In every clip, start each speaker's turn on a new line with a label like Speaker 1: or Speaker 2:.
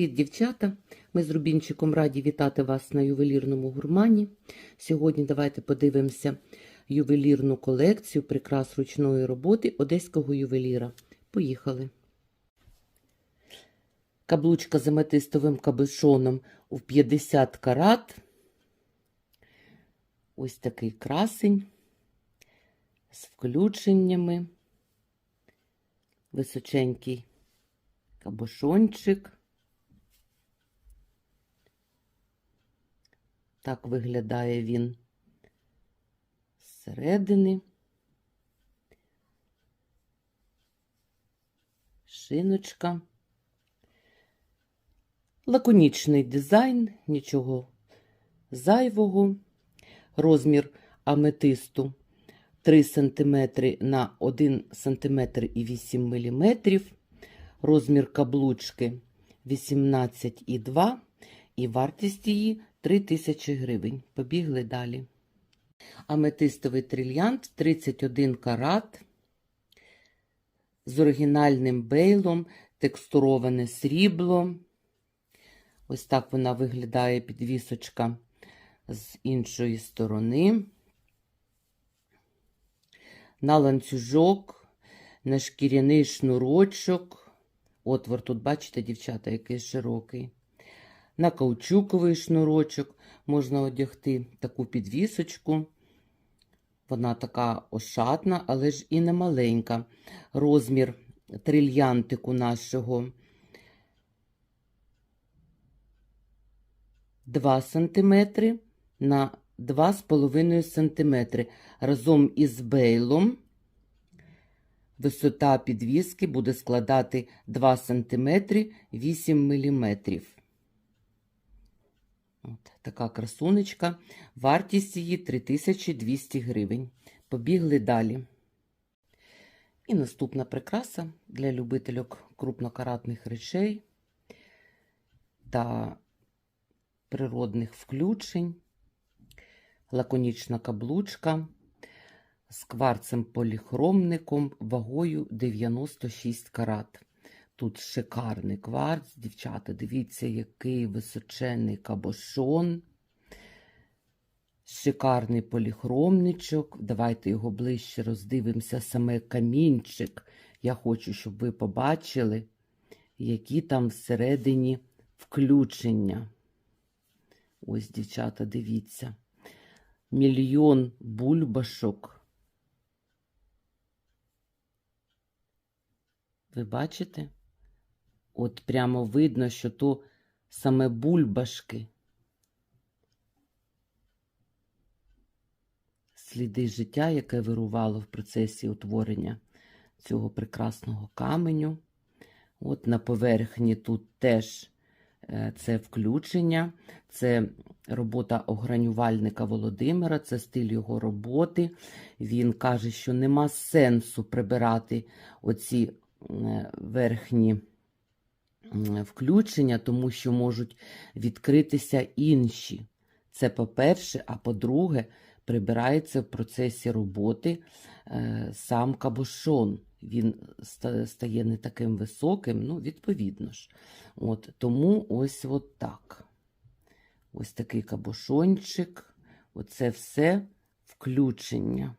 Speaker 1: Привіт, дівчата! Ми з Рубінчиком раді вітати вас на ювелірному гурмані. Сьогодні давайте подивимося ювелірну колекцію прикрас ручної роботи одеського ювеліра. Поїхали. Каблучка з аметистовим кабешоном у 50 карат. Ось такий красень з включеннями. Височенький кабошончик. Так виглядає він зсередини. Шиночка. Лаконічний дизайн, нічого зайвого. Розмір аметисту 3 см на 1 см і 8 мм. Розмір каблучки 18,2 і вартість її 3000 гривень. Побігли далі. Аметистовий трильянт 31 карат з оригінальним бейлом, текстуроване срібло. Ось так вона виглядає підвісочка з іншої сторони. На ланцюжок, на шкіряний шнурочок. Отвор тут, бачите, дівчата, який широкий. На каучуковий шнурочок можна одягти таку підвісочку. Вона така ошатна, але ж і не маленька. Розмір трильянтику нашого 2 см на 2,5 см. Разом із бейлом висота підвіски буде складати 2 см 8 мм. От така красунечка. Вартість її 3200 гривень. Побігли далі. І наступна прикраса для любительок крупнокаратних речей та природних включень. Лаконічна каблучка з кварцем поліхромником вагою 96 карат. Тут шикарний кварц, дівчата. Дивіться, який височений кабошон. Шикарний поліхромничок. Давайте його ближче роздивимося, саме камінчик. Я хочу, щоб ви побачили, які там всередині включення. Ось, дівчата, дивіться. Мільйон бульбашок. Ви бачите? От прямо видно, що то саме бульбашки. Сліди життя, яке вирувало в процесі утворення цього прекрасного каменю. От на поверхні тут теж е, це включення, це робота огранювальника Володимира, це стиль його роботи. Він каже, що нема сенсу прибирати оці е, верхні включення, тому що можуть відкритися інші. Це по-перше, а по-друге, прибирається в процесі роботи е, сам кабошон. Він стає не таким високим, ну, відповідно ж. От, Тому ось от так. Ось такий кабошончик. Оце все включення.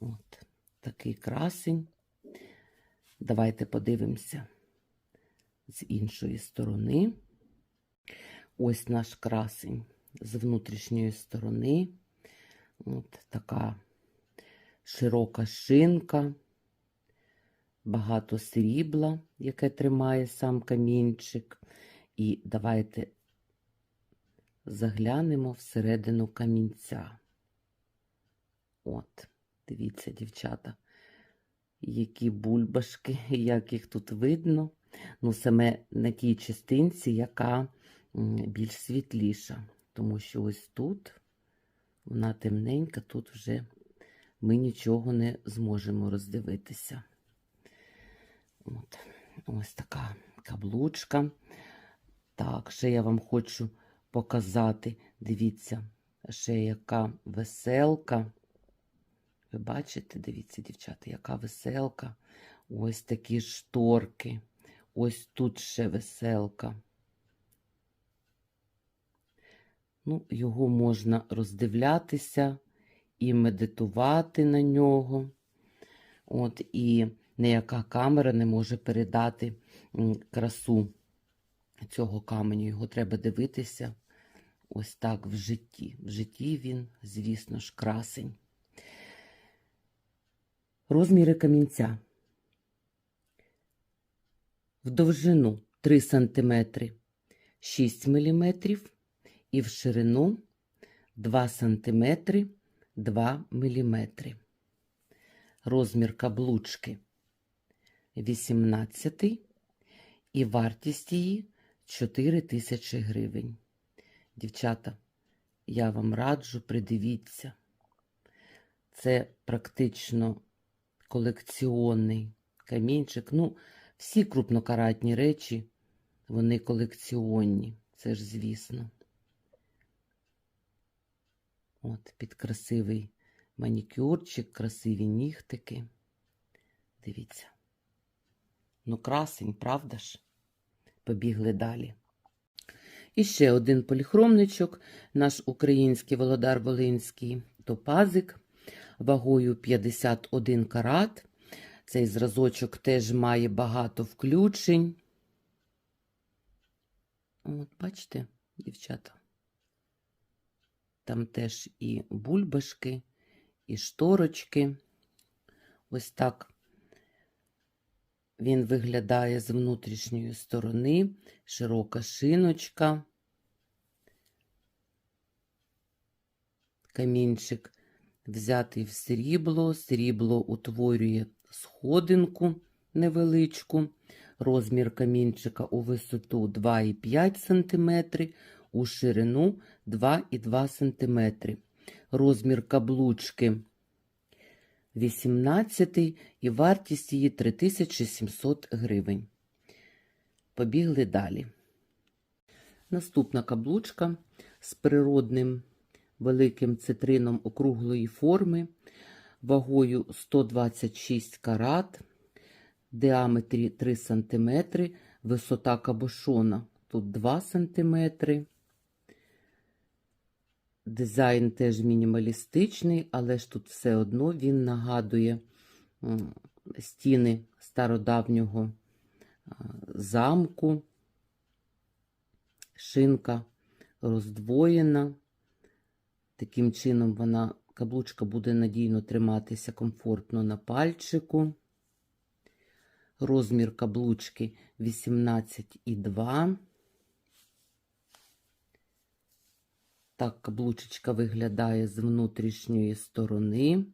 Speaker 1: От, такий красень. Давайте подивимося з іншої сторони. Ось наш красень з внутрішньої сторони. От така широка шинка, багато срібла, яке тримає сам камінчик. І давайте заглянемо всередину камінця. От, дивіться, дівчата які бульбашки, як їх тут видно. Ну, саме на тій частинці, яка більш світліша. Тому що ось тут вона темненька, тут вже ми нічого не зможемо роздивитися. От, Ось така каблучка. Так, ще я вам хочу показати, дивіться, ще яка веселка. Ви бачите, дивіться, дівчата, яка веселка. Ось такі шторки. Ось тут ще веселка. Ну, його можна роздивлятися і медитувати на нього. От, і ніяка камера не може передати красу цього каменю. Його треба дивитися ось так в житті. В житті він, звісно ж, красень. Розміри камінця. В довжину 3 см 6 мм і в ширину 2 см 2 мм. Розмір каблучки 18 і вартість її 4 тисячі гривень. Дівчата, я вам раджу, придивіться. Це практично колекціонний камінчик. Ну, всі крупнокаратні речі, вони колекціонні, це ж звісно. От, під красивий манікюрчик, красиві нігтики. Дивіться. Ну, красень, правда ж? Побігли далі. І ще один поліхромничок, наш український Володар Волинський топазик, вагою 51 карат. Цей зразочок теж має багато включень. От, бачите, дівчата? Там теж і бульбашки, і шторочки. Ось так він виглядає з внутрішньої сторони, широка шиночка. Камінчик взятий в срібло, срібло утворює сходинку невеличку, розмір камінчика у висоту 2,5 см, у ширину 2,2 см. Розмір каблучки 18 і вартість її 3700 гривень. Побігли далі. Наступна каблучка з природним великим цитрином округлої форми, вагою 126 карат, діаметрі 3 см, висота кабошона тут 2 см. Дизайн теж мінімалістичний, але ж тут все одно він нагадує стіни стародавнього замку. Шинка роздвоєна. Таким чином вона, каблучка буде надійно триматися комфортно на пальчику. Розмір каблучки 18,2. Так каблучечка виглядає з внутрішньої сторони.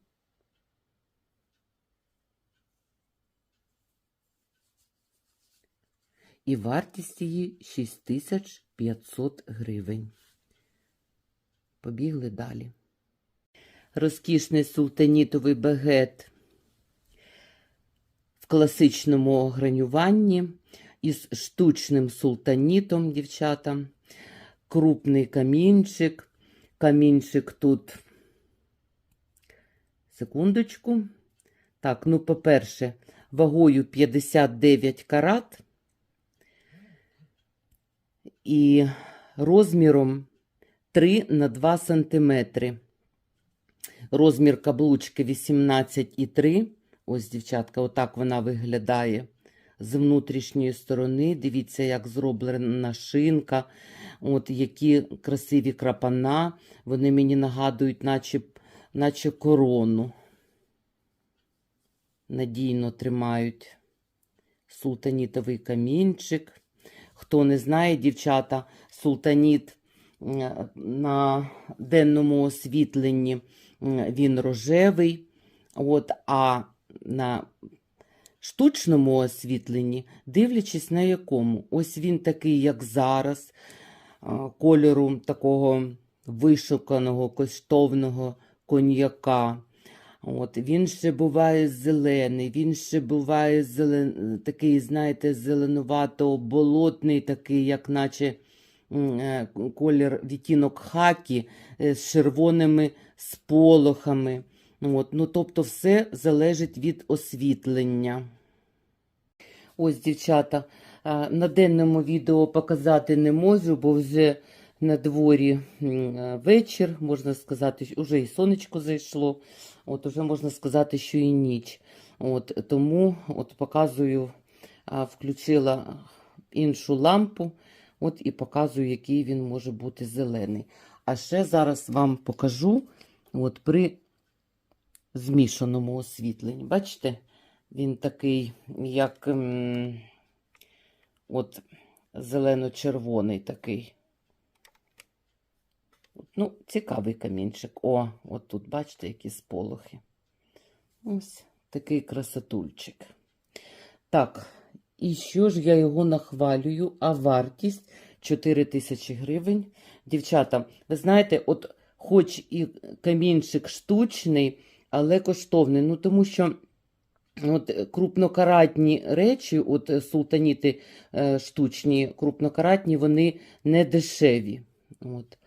Speaker 1: І вартість її 6500 гривень. Побігли далі. Розкішний султанітовий багет в класичному огранюванні із штучним султанітом, дівчата. Крупний камінчик. Камінчик тут. Секундочку. Так, ну, по-перше, вагою 59 карат і розміром 3 на 2 сантиметри. Розмір каблучки 18,3. Ось, дівчатка, отак вона виглядає з внутрішньої сторони. Дивіться, як зроблена шинка. От які красиві крапана. Вони мені нагадують, наче, наче корону. Надійно тримають султанітовий камінчик. Хто не знає, дівчата, султаніт на денному освітленні він рожевий, от, а на штучному освітленні, дивлячись на якому, ось він такий, як зараз, кольору такого вишуканого, коштовного коньяка. От, він ще буває зелений, він ще буває зелен... такий, знаєте, зеленувато-болотний, такий, як наче колір відтінок хакі е, з червоними сполохами. От, ну, тобто все залежить від освітлення. Ось, дівчата, на денному відео показати не можу, бо вже на дворі вечір, можна сказати, вже і сонечко зайшло. От уже можна сказати, що і ніч. От тому от показую, включила іншу лампу, от і показую, який він може бути зелений. А ще зараз вам покажу от при змішаному освітленні. Бачите, він такий, як ем, от зелено-червоний такий. Ну, цікавий камінчик. О, от тут, бачите, які сполохи. Ось такий красотульчик. Так, і що ж я його нахвалюю, а вартість 4 тисячі гривень. Дівчата, ви знаєте, от хоч і камінчик штучний, але коштовний. Ну, тому що от крупнокаратні речі, от султаніти е, штучні, крупнокаратні, вони не дешеві. От.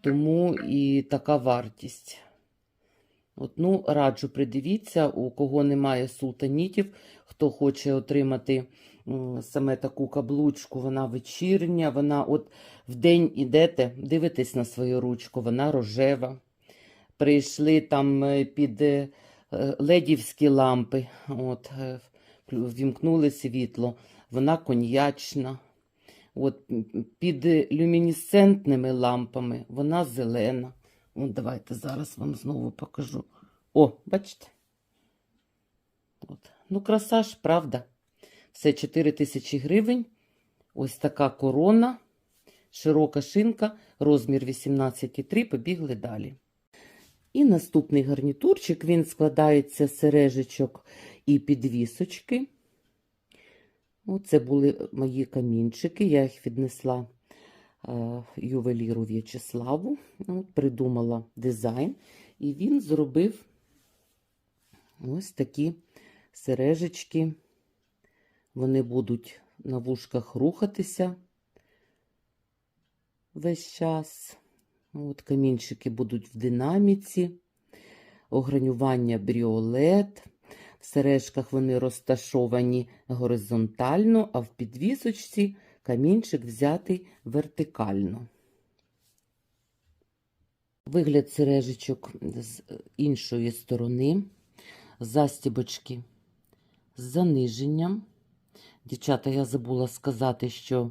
Speaker 1: Тому і така вартість. От, ну, раджу, придивіться, у кого немає султанітів, хто хоче отримати саме таку каблучку, вона вечірня, вона от в день ідете, дивитесь на свою ручку, вона рожева. Прийшли там е, під е, ледівські лампи, от, е, ввімкнули світло, вона коньячна. От, під люмінесцентними лампами вона зелена. От давайте зараз вам знову покажу. О, бачите? Ну, краса ж, правда. Все 4 тисячі гривень. Ось така корона, широка шинка, розмір 18,3. Побігли далі. І наступний гарнітурчик, він складається з сережечок і підвісочки. Оце були мої камінчики, я їх віднесла е, ювеліру В'ячеславу, От, придумала дизайн, і він зробив ось такі сережечки. Вони будуть на вушках рухатися весь час. От, камінчики будуть в динаміці, огранювання бріолет. В сережках вони розташовані горизонтально, а в підвісочці камінчик взятий вертикально. Вигляд сережечок з іншої сторони, застібочки з заниженням. Дівчата, я забула сказати, що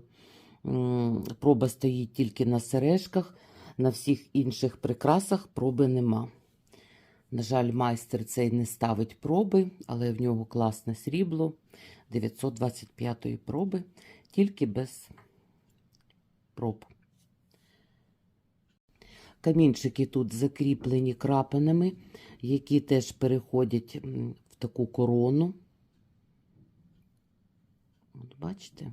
Speaker 1: проба стоїть тільки на сережках, на всіх інших прикрасах проби нема. На жаль, майстер цей не ставить проби, але в нього класне срібло 925 проби, тільки без проб. Камінчики тут закріплені крапинами, які теж переходять в таку корону. От бачите?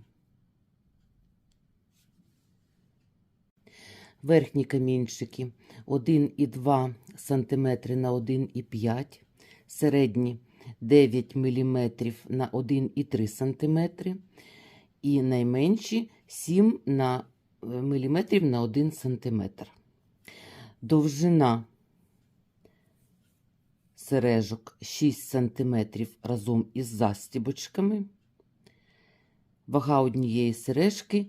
Speaker 1: Верхні камінчики 1,2 см на 1,5 середні 9 мм на 1,3 см і найменші 7 на мм на 1 см. Довжина сережок 6 см разом із застібочками. Вага однієї сережки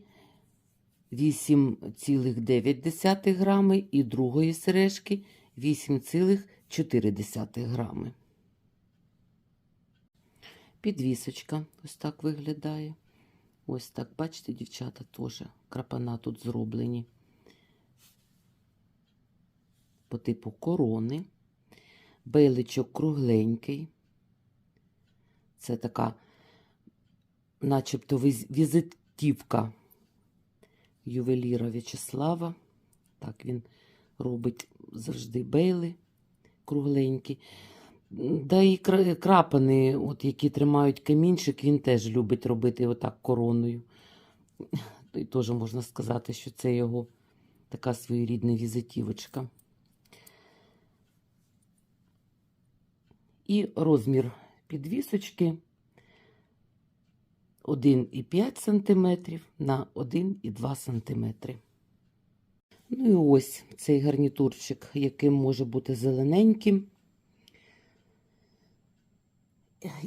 Speaker 1: 8,9 грами і другої сережки 8,4 грами. Підвісочка ось так виглядає. Ось так, бачите, дівчата, теж крапана тут зроблені по типу корони. Бейличок кругленький. Це така, начебто, візитівка ювеліра В'ячеслава. Так він робить завжди бейли кругленькі. Да і кра- крапани, от, які тримають камінчик, він теж любить робити отак короною. І теж можна сказати, що це його така своєрідна візитівочка. І розмір підвісочки 1,5 см на 1,2 см. Ну і ось цей гарнітурчик, яким може бути зелененьким.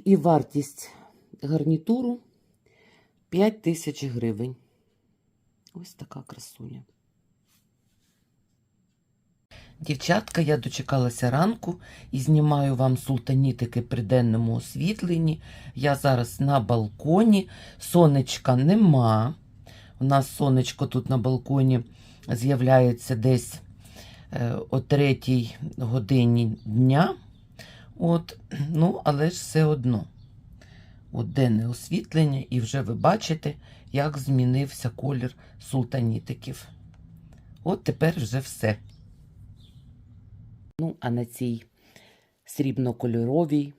Speaker 1: І вартість гарнітуру 5 тисяч гривень. Ось така красуня. Дівчатка, я дочекалася ранку і знімаю вам султанітики при денному освітленні. Я зараз на балконі. Сонечка нема. У нас сонечко тут на балконі з'являється десь е, о третій годині дня. От, ну, але ж все одно. От денне освітлення, і вже ви бачите, як змінився колір султанітиків. От тепер вже все. Ну, а на цій срібно-кольоровій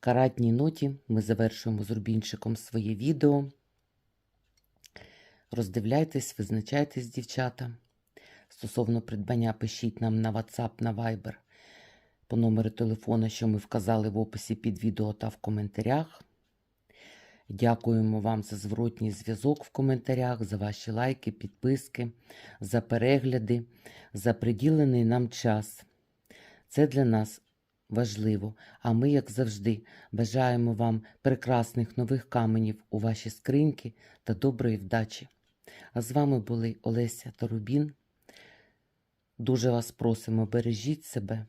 Speaker 1: каратній ноті ми завершуємо з рубінчиком своє відео. Роздивляйтесь, визначайтесь, дівчата. Стосовно придбання пишіть нам на WhatsApp, на Viber по номеру телефона, що ми вказали в описі під відео та в коментарях. Дякуємо вам за зворотній зв'язок в коментарях, за ваші лайки, підписки, за перегляди, за приділений нам час. Це для нас важливо, а ми, як завжди, бажаємо вам прекрасних нових каменів у ваші скриньки та доброї вдачі. А з вами були Олеся та Рубін. Дуже вас просимо, бережіть себе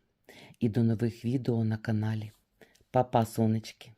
Speaker 1: і до нових відео на каналі. Па-па, сонечки!